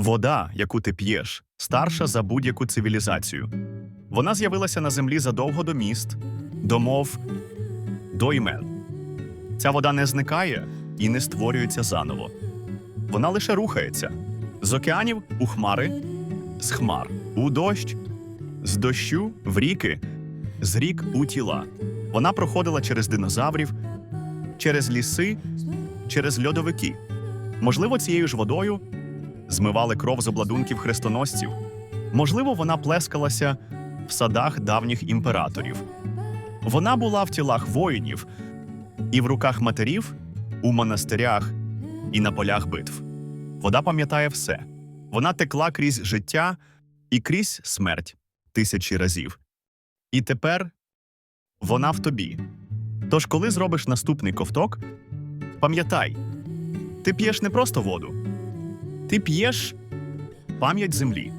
Вода, яку ти п'єш, старша за будь-яку цивілізацію. Вона з'явилася на землі задовго до міст, до мов, до імен. Ця вода не зникає і не створюється заново. Вона лише рухається з океанів у хмари, з хмар у дощ, з дощу в ріки, з рік у тіла. Вона проходила через динозаврів, через ліси, через льодовики. Можливо, цією ж водою змивали кров з обладунків хрестоносців. Можливо, вона плескалася в садах давніх імператорів. Вона була в тілах воїнів і в руках матерів, у монастирях і на полях битв. Вода пам'ятає все. Вона текла крізь життя і крізь смерть тисячі разів. І тепер вона в тобі. Тож, коли зробиш наступний ковток, пам'ятай, ти п'єш не просто воду, ти п'єш пам'ять землі.